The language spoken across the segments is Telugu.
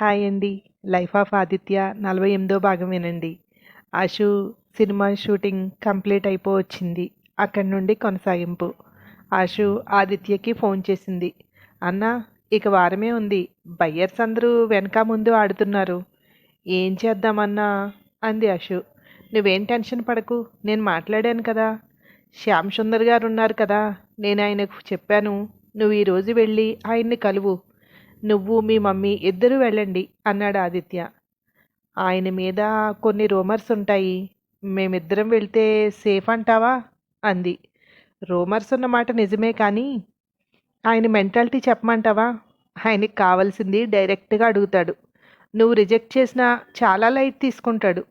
హాయ్ అండి. లైఫ్ ఆఫ్ ఆదిత్య నలభై ఎనిమిదో భాగం వినండి. ఆశు సినిమా షూటింగ్ కంప్లీట్ అయిపోవచ్చింది. అక్కడి నుండి కొనసాగింపు. ఆశు ఆదిత్యకి ఫోన్ చేసింది. అన్న ఇక వారమే ఉంది. బయ్యర్స్ అందరూ వెనక ముందు ఆడుతున్నారు. ఏం చేద్దామన్నా? అంది అశు నువ్వేం టెన్షన్ పడకు. నేను మాట్లాడాను కదా. శ్యామ్ సుందర్ గారు ఉన్నారు కదా. నేను ఆయనకు చెప్పాను. నువ్వు ఈరోజు వెళ్ళి ఆయన్ని కలువు. నువ్వు మీ మమ్మీ ఇద్దరూ వెళ్ళండి అన్నాడు ఆదిత్య. ఆయన మీద కొన్ని రూమర్స్ ఉంటాయి. మేమిద్దరం వెళ్తే సేఫ్ అంటావా? అంది. రూమర్స్ ఉన్న మాట నిజమే కానీ ఆయన మెంటాలిటీ చెప్పమంటావా? ఆయనకి కావాల్సింది డైరెక్ట్గా అడుగుతాడు. నువ్వు రిజెక్ట్ చేసినా చాలా లైట్ తీసుకుంటాడు.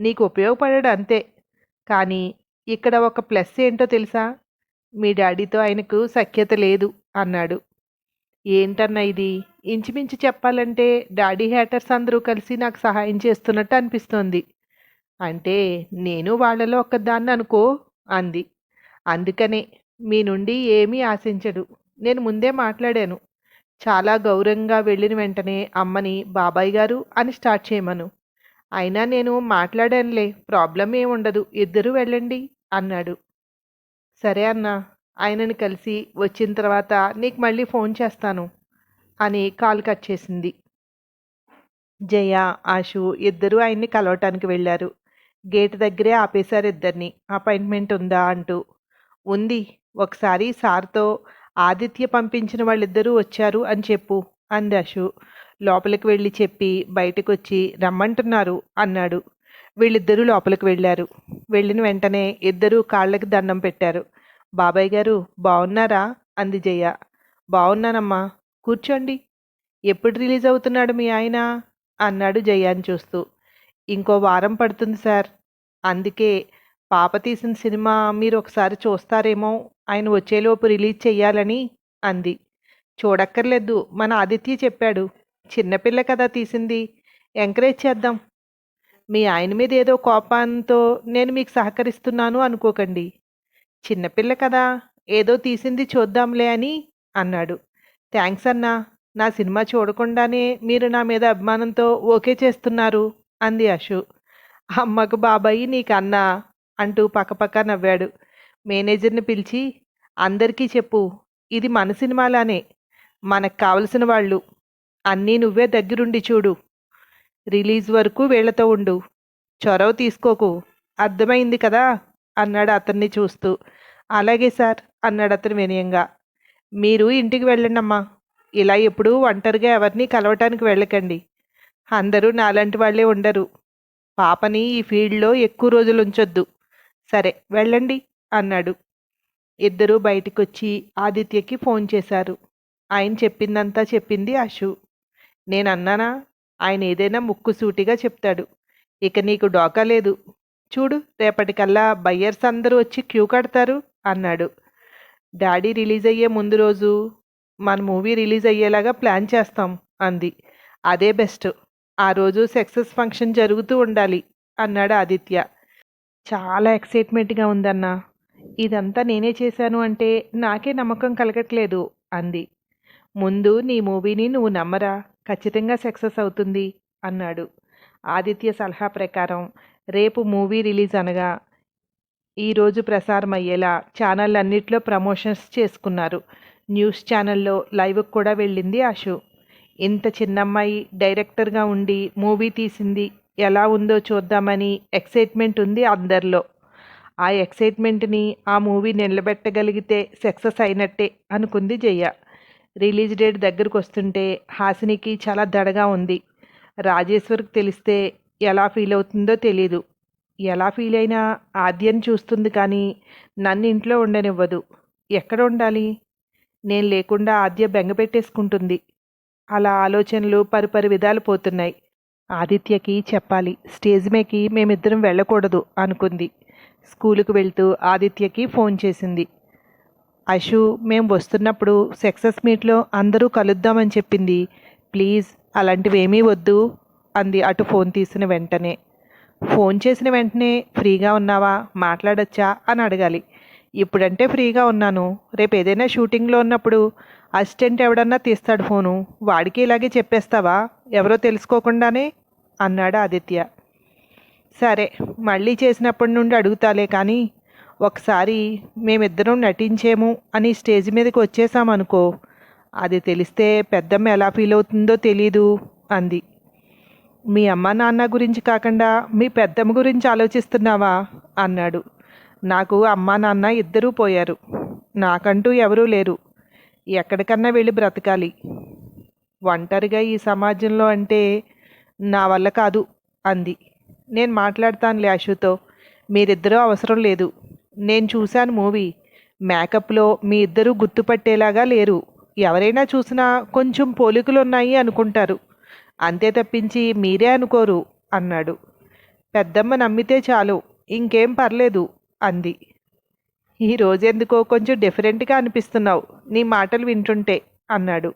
నీకు ఉపయోగపడాడు అంతే. కానీ ఇక్కడ ఒక ప్లస్ ఏంటో తెలుసా? మీ డాడీతో ఆయనకు సఖ్యత లేదు అన్నాడు. ఏంటన్నా ఇది? ఇంచుమించు చెప్పాలంటే డాడీ హ్యాటర్స్ అందరూ కలిసి నాకు సహాయం చేస్తున్నట్టు అనిపిస్తోంది. అంటే నేను వాళ్ళలో ఒక్కదాన్ని అనుకో అంది. అందుకనే మీ నుండి ఏమీ ఆశించడు. నేను ముందే మాట్లాడాను. చాలా గౌరవంగా వెళ్ళిన వెంటనే అమ్మని బాబాయ్ గారు అని స్టార్ట్ చేయమను. అయినా నేను మాట్లాడానులే ప్రాబ్లం ఏముండదు ఇద్దరూ వెళ్ళండి అన్నాడు. సరే అన్నా ఆయనని కలిసి వచ్చిన తర్వాత నీకు మళ్ళీ ఫోన్ చేస్తాను అని కాల్ కట్ చేసింది. జయ ఆశు ఇద్దరూ ఆయన్ని కలవటానికి వెళ్ళారు. గేట్ దగ్గరే ఆపేశారు ఇద్దరిని. అపాయింట్మెంట్ ఉందా అంటూ. ఉంది. ఒకసారి సార్తో ఆదిత్య పంపించిన వాళ్ళిద్దరూ వచ్చారు అని చెప్పు అంది అశు లోపలికి వెళ్ళి చెప్పి బయటకు వచ్చి రమ్మంటున్నారు అన్నాడు. వీళ్ళిద్దరూ లోపలికి వెళ్ళారు. వెళ్ళిన వెంటనే ఇద్దరూ కాళ్ళకి దండం పెట్టారు. బాబాయ్ గారు బాగున్నారా అంది జయ. బాగున్నానమ్మా కూర్చోండి. ఎప్పుడు రిలీజ్ అవుతున్నాడు మీ ఆయన? అన్నాడు జయాన్ని చూస్తూ. ఇంకో వారం పడుతుంది సార్. అందుకే పాప తీసిన సినిమా మీరు ఒకసారి చూస్తారేమో ఆయన వచ్చేలోపు రిలీజ్ చెయ్యాలని అంది. చూడక్కర్లేదు. మన ఆదిత్య చెప్పాడు. చిన్నపిల్ల కదా తీసింది. ఎంకరేజ్ చేద్దాం. మీ ఆయన మీద ఏదో కోపాంతో నేను మీకు సహకరిస్తున్నాను అనుకోకండి. చిన్నపిల్ల కదా ఏదో తీసింది చూద్దాంలే అని అన్నాడు. థ్యాంక్స్ అన్నా నా సినిమా చూడకుండానే మీరు నా మీద అభిమానంతో ఓకే చేస్తున్నారు అంది అశు. అమ్మకు బాబాయి నీకు అన్నా అంటూ పక్కపక్క నవ్వాడు. మేనేజర్ని పిలిచి అందరికీ చెప్పు ఇది మన సినిమాలానే మనకు కావలసిన వాళ్ళు అన్నీ నువ్వే దగ్గరుండి చూడు. రిలీజ్ వరకు వీళ్ళతో ఉండు. చొరవ తీసుకోకు అర్థమైంది కదా? అన్నాడు అతన్ని చూస్తూ. అలాగే సార్ అన్నాడు అతను వినయంగా. మీరు ఇంటికి వెళ్ళండి అమ్మా ఇలా ఎప్పుడూ ఒంటరిగా ఎవరిని కలవటానికి వెళ్ళకండి. అందరూ నాలాంటి వాళ్ళే ఉండరు. పాపని ఈ ఫీల్డ్లో ఎక్కువ రోజులు ఉంచొద్దు. సరే వెళ్ళండి అన్నాడు. ఇద్దరూ బయటికి వచ్చి ఆదిత్యకి ఫోన్ చేశారు. ఆయన చెప్పిందంతా చెప్పింది అశు. నేను అన్నానా ఆయన ఏదైనా ముక్కు సూటిగా చెప్తాడు. ఇక నీకు డోకా లేదు. చూడు రేపటికల్లా బయ్యర్స్ అందరూ వచ్చి క్యూ కడతారు అన్నాడు. డాడీ రిలీజ్ అయ్యే ముందు రోజు మన మూవీ రిలీజ్ అయ్యేలాగా ప్లాన్ చేస్తాం అంది. అదే బెస్ట్. ఆ రోజు సక్సెస్ ఫంక్షన్ జరుగుతూ ఉండాలి అన్నాడు ఆదిత్య. చాలా ఎక్సైట్మెంట్గా ఉందన్నా. ఇదంతా నేనే చేశాను అంటే నాకే నమ్మకం కలగట్లేదు అంది. ముందు నీ మూవీని నువ్వు నమ్మరా ఖచ్చితంగా సక్సెస్ అవుతుంది అన్నాడు. ఆదిత్య సలహా ప్రకారం రేపు మూవీ రిలీజ్ అనగా ఈరోజు ప్రసారం అయ్యేలా ఛానల్ అన్నిట్లో ప్రమోషన్స్ చేసుకున్నారు. న్యూస్ ఛానల్లో లైవ్కి కూడా వెళ్ళింది ఆశు. ఇంత చిన్నమ్మాయి డైరెక్టర్గా ఉండి మూవీ తీసింది ఎలా ఉందో చూద్దామని ఎక్సైట్మెంట్ ఉంది అందరిలో. ఆ ఎక్సైట్మెంట్ని ఆ మూవీ నిలబెట్టగలిగితే సక్సెస్ అయినట్టే అనుకుంది జయ. రిలీజ్ డేట్ దగ్గరకు వస్తుంటే హాసినికి చాలా దడగా ఉంది. రాజేశ్వర్కి తెలిస్తే ఎలా ఫీల్ అవుతుందో తెలీదు. ఎలా ఫీల్ అయినా ఆద్యని చూస్తుంది కానీ నన్ను ఇంట్లో ఉండనివ్వదు. ఎక్కడ ఉండాలి? నేను లేకుండా ఆద్య బెంగ పెట్టేసుకుంటుంది. అలా ఆలోచనలు పరిపరి విధాలు పోతున్నాయి. ఆదిత్యకి చెప్పాలి స్టేజ్ మేకి మేమిద్దరం వెళ్ళకూడదు అనుకుంది. స్కూలుకు వెళ్తూ ఆదిత్యకి ఫోన్ చేసింది. అశు మేము వస్తున్నప్పుడు సక్సెస్ మీట్లో అందరూ కలుద్దామని చెప్పింది. ప్లీజ్ అలాంటివేమీ వద్దు. అంది అటు ఫోన్ తీసిన వెంటనే. ఫోన్ చేసిన వెంటనే ఫ్రీగా ఉన్నావా? మాట్లాడొచ్చా? అని అడగాలి. ఇప్పుడంటే ఫ్రీగా ఉన్నాను. రేపు ఏదైనా షూటింగ్లో ఉన్నప్పుడు అసిస్టెంట్ ఎవడన్నా తీస్తాడు ఫోను. వాడికి ఇలాగే చెప్పేస్తావా? ఎవరో తెలుసుకోకుండానే? అన్నాడు ఆదిత్య. సరే మళ్ళీ చేసినప్పటి నుండి అడుగుతాలే కానీ ఒకసారి మేమిద్దరం నటించేము అని స్టేజ్ మీదకి వచ్చేసామనుకో అది తెలిస్తే పెద్దమ్మ ఎలా ఫీల్ అవుతుందో తెలీదు అంది. మీ అమ్మ నాన్న గురించి కాకుండా మీ పెద్దమ్మ గురించి ఆలోచిస్తున్నావా? అన్నాడు. నాకు అమ్మ నాన్న ఇద్దరూ పోయారు. నాకంటూ ఎవరూ లేరు. ఎక్కడికన్నా వెళ్ళి బ్రతకాలి. ఒంటరిగా ఈ సమాజంలో అంటే నా వల్ల కాదు అంది. నేను మాట్లాడతానులే అశుతో. మీరిద్దరూ అవసరం లేదు. నేను చూశాను మూవీ. మేకప్లో మీ ఇద్దరూ గుర్తుపట్టేలాగా లేరు. ఎవరైనా చూసినా కొంచెం పోలికలు ఉన్నాయి అనుకుంటారు. అంతే తప్పించి మీరే అనుకోరు అన్నాడు. పెద్దమ్మ నమ్మితే చాలు ఇంకేం పర్లేదు అంది. ఈ రోజెందుకో కొంచెం డిఫరెంట్గా అనిపిస్తున్నావు నీ మాటలు వింటుంటే అన్నాడు.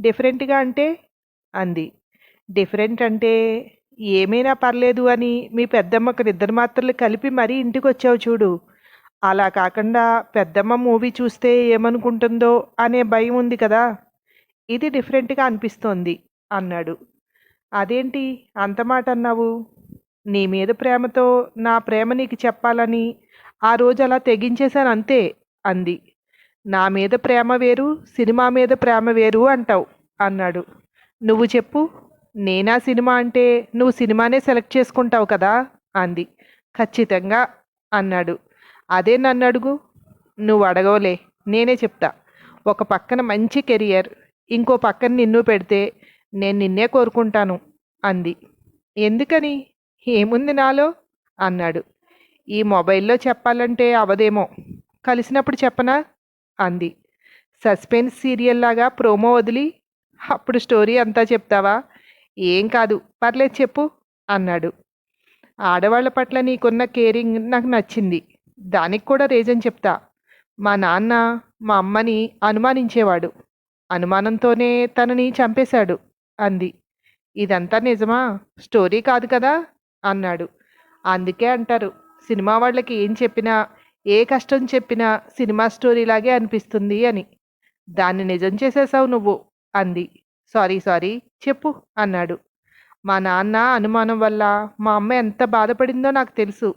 డిఫరెంట్గా అంటే? అంది. డిఫరెంట్ అంటే ఏమైనా పర్లేదు అని మీ పెద్దమ్మకు నిద్ర మాత్రలు కలిపి మరీ ఇంటికి వచ్చావు చూడు. అలా కాకుండా పెద్దమ్మ మూవీ చూస్తే ఏమనుకుంటుందో అనే భయం ఉంది కదా? ఇది డిఫరెంట్గా అనిపిస్తోంది. అన్నాడు. అదేంటి? అంత మాట అన్నావు? నీ మీద ప్రేమతో నా ప్రేమ నీకు చెప్పాలని ఆ రోజు అలా తెగించేశాను అంతే అంది. నా మీద ప్రేమ వేరు సినిమా మీద ప్రేమ వేరు అంటావు అన్నాడు. నువ్వు చెప్పు. నేనా సినిమా అంటే నువ్వు సినిమానే సెలెక్ట్ చేసుకుంటావు కదా అంది. ఖచ్చితంగా అన్నాడు. అదే నన్ను అడుగు. నువ్వు అడగవలే. నేనే చెప్తా. ఒక పక్కన మంచి కెరియర్ ఇంకో పక్కన నిన్ను పెడితే నేను నిన్నే కోరుకుంటాను అంది. ఎందుకని? ఏముంది నాలో? అన్నాడు. ఈ మొబైల్లో చెప్పాలంటే అవదేమో. కలిసినప్పుడు చెప్పనా? అంది. సస్పెన్స్ సీరియల్ లాగా ప్రోమో వదిలి అప్పుడు స్టోరీ అంతా చెప్తావా? ఏం కాదు పర్లేదు చెప్పు అన్నాడు. ఆడవాళ్ళ పట్ల నీకున్న కేరింగ్ నాకు నచ్చింది. దానికి కూడా రీజన్ చెప్తా. మా నాన్న మా అమ్మని అనుమానించేవాడు. అనుమానంతోనే తనని చంపేశాడు. అంది. ఇదంతా నిజమా? స్టోరీ కాదు కదా? అన్నాడు. అందుకే అంటారు. సినిమా వాళ్ళకి ఏం చెప్పినా ఏ కష్టం చెప్పినా సినిమా స్టోరీలాగే అనిపిస్తుంది అని. దాన్ని నిజం చేసేసావు నువ్వు అంది. సారీ సారీ చెప్పు అన్నాడు. మా నాన్న అనుమానం వల్ల మా అమ్మ ఎంత బాధపడిందో నాకు తెలుసు.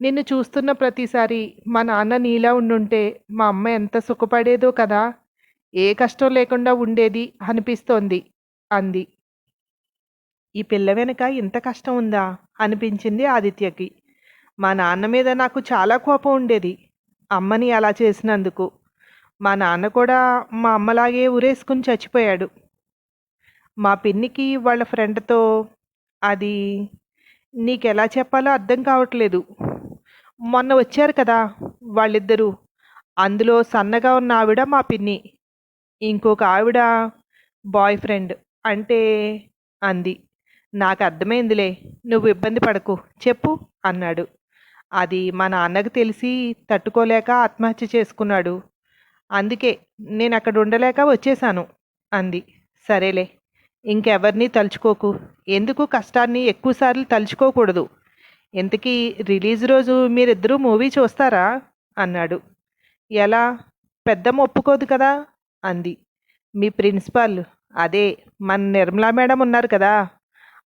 నిన్ను చూస్తున్న ప్రతిసారి మా నాన్న నీలా ఉండుంటే మా అమ్మ ఎంత సుఖపడేదో కదా? ఏ కష్టం లేకుండా ఉండేది అనిపిస్తోంది. అంది. ఈ పిల్ల వెనుక ఇంత కష్టం ఉందా? అనిపించింది ఆదిత్యకి. మా నాన్న మీద నాకు చాలా కోపం ఉండేది. అమ్మని అలా చేసినందుకు. మా నాన్న కూడా మా అమ్మలాగే ఉరేసుకుని చచ్చిపోయాడు. మా పిన్నికి వాళ్ళ ఫ్రెండ్తో అది నీకెలా చెప్పాలో అర్థం కావట్లేదు. మొన్న వచ్చారు కదా వాళ్ళిద్దరూ. అందులో సన్నగా ఉన్న ఆవిడ మా పిన్ని. ఇంకొక ఆవిడ బాయ్ ఫ్రెండ్. అంటే అంది. నాకు అర్థమైందిలే నువ్వు ఇబ్బంది పడకు చెప్పు అన్నాడు. అది మా నాన్నకు తెలిసి తట్టుకోలేక ఆత్మహత్య చేసుకున్నాడు. అందుకే నేను అక్కడ ఉండలేక వచ్చేసాను అంది. సరేలే ఇంకెవరిని తలుచుకోకు. ఎందుకు కష్టాన్ని ఎక్కువసార్లు తలుచుకోకూడదు? ఇంతకీ రిలీజ్ రోజు మీరిద్దరూ మూవీ చూస్తారా? అన్నాడు. ఎలా? పెద్దమ్మ ఒప్పుకోదు కదా అంది. మీ ప్రిన్సిపాల్ అదే మన నిర్మలా మేడం ఉన్నారు కదా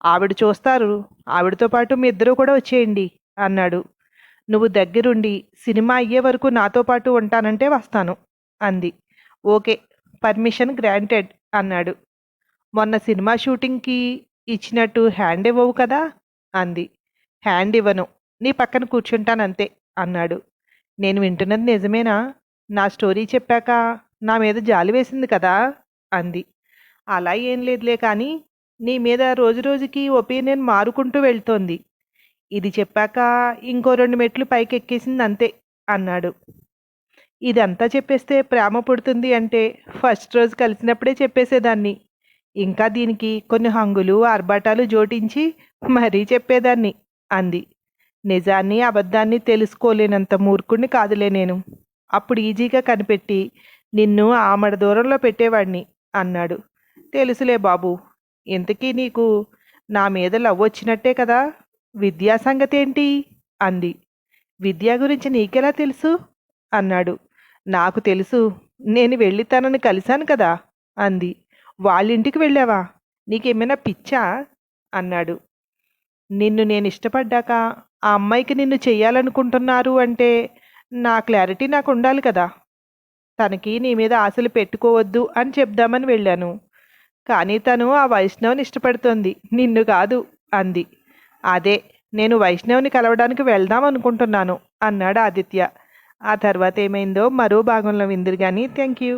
ఆవిడ చూస్తారు ఆవిడతో పాటు మీ ఇద్దరూ కూడా వచ్చేయండి అన్నాడు. నువ్వు దగ్గరుండి సినిమా అయ్యే వరకు నాతో పాటు ఉంటానంటే వస్తాను అంది. ఓకే పర్మిషన్ గ్రాంటెడ్ అన్నాడు. మొన్న సినిమా షూటింగ్కి ఇచ్చినట్టు హ్యాండ్ ఇవ్వవు కదా అంది. హ్యాండ్ ఇవ్వను నీ పక్కన కూర్చుంటానంతే అన్నాడు. నేను వింటున్నది నిజమేనా? నా స్టోరీ చెప్పాక నా మీద జాలి వేసింది కదా అంది. అలా ఏం లేదులే కానీ నీ మీద రోజు రోజుకి ఒపీనియన్ మారుకుంటూ వెళ్తోంది. ఇది చెప్పాక ఇంకో రెండు మెట్లు పైకి ఎక్కేసింది అంతే అన్నాడు. ఇదంతా చెప్పేస్తే ప్రేమ పుడుతుంది అంటే ఫస్ట్ రోజు కలిసినప్పుడే చెప్పేసేదాన్ని. ఇంకా దీనికి కొన్ని హంగులు ఆర్భాటాలు జోడించి మరీ చెప్పేదాన్ని అంది. నిజాన్ని అబద్ధాన్ని తెలుసుకోలేనంత మూర్ఖుణ్ణి కాదులే నేను. అప్పుడు ఈజీగా కనిపెట్టి నిన్ను ఆమడ దూరంలో పెట్టేవాడిని అన్నాడు. తెలుసులే బాబు. ఇంతకీ నీకు నా మీద లవ్ వచ్చినట్టే కదా? విద్యా సంగతేంటి? అంది. విద్య గురించి నీకెలా తెలుసు? అన్నాడు. నాకు తెలుసు. నేను వెళ్ళి తనని కలిశాను కదా? అంది. వాళ్ళింటికి వెళ్ళావా? నీకేమైనా పిచ్చా? అన్నాడు. నిన్ను నేను ఇష్టపడ్డాక ఆ అమ్మాయికి నిన్ను చెయ్యాలనుకుంటున్నారు అంటే నా క్లారిటీ నాకు ఉండాలి కదా? తనకి నీ మీద ఆశలు పెట్టుకోవద్దు అని చెప్దామని వెళ్ళాను. కానీ తను ఆ వైష్ణవ్ని ఇష్టపడుతోంది. నిన్ను కాదు అంది. అదే నేను వైష్ణవ్ని కలవడానికి వెళ్దాం అనుకుంటున్నాను అన్నాడు ఆదిత్య. ఆ తర్వాత ఏమైందో మరో భాగంలో విందురు కానీ థ్యాంక్ యూ.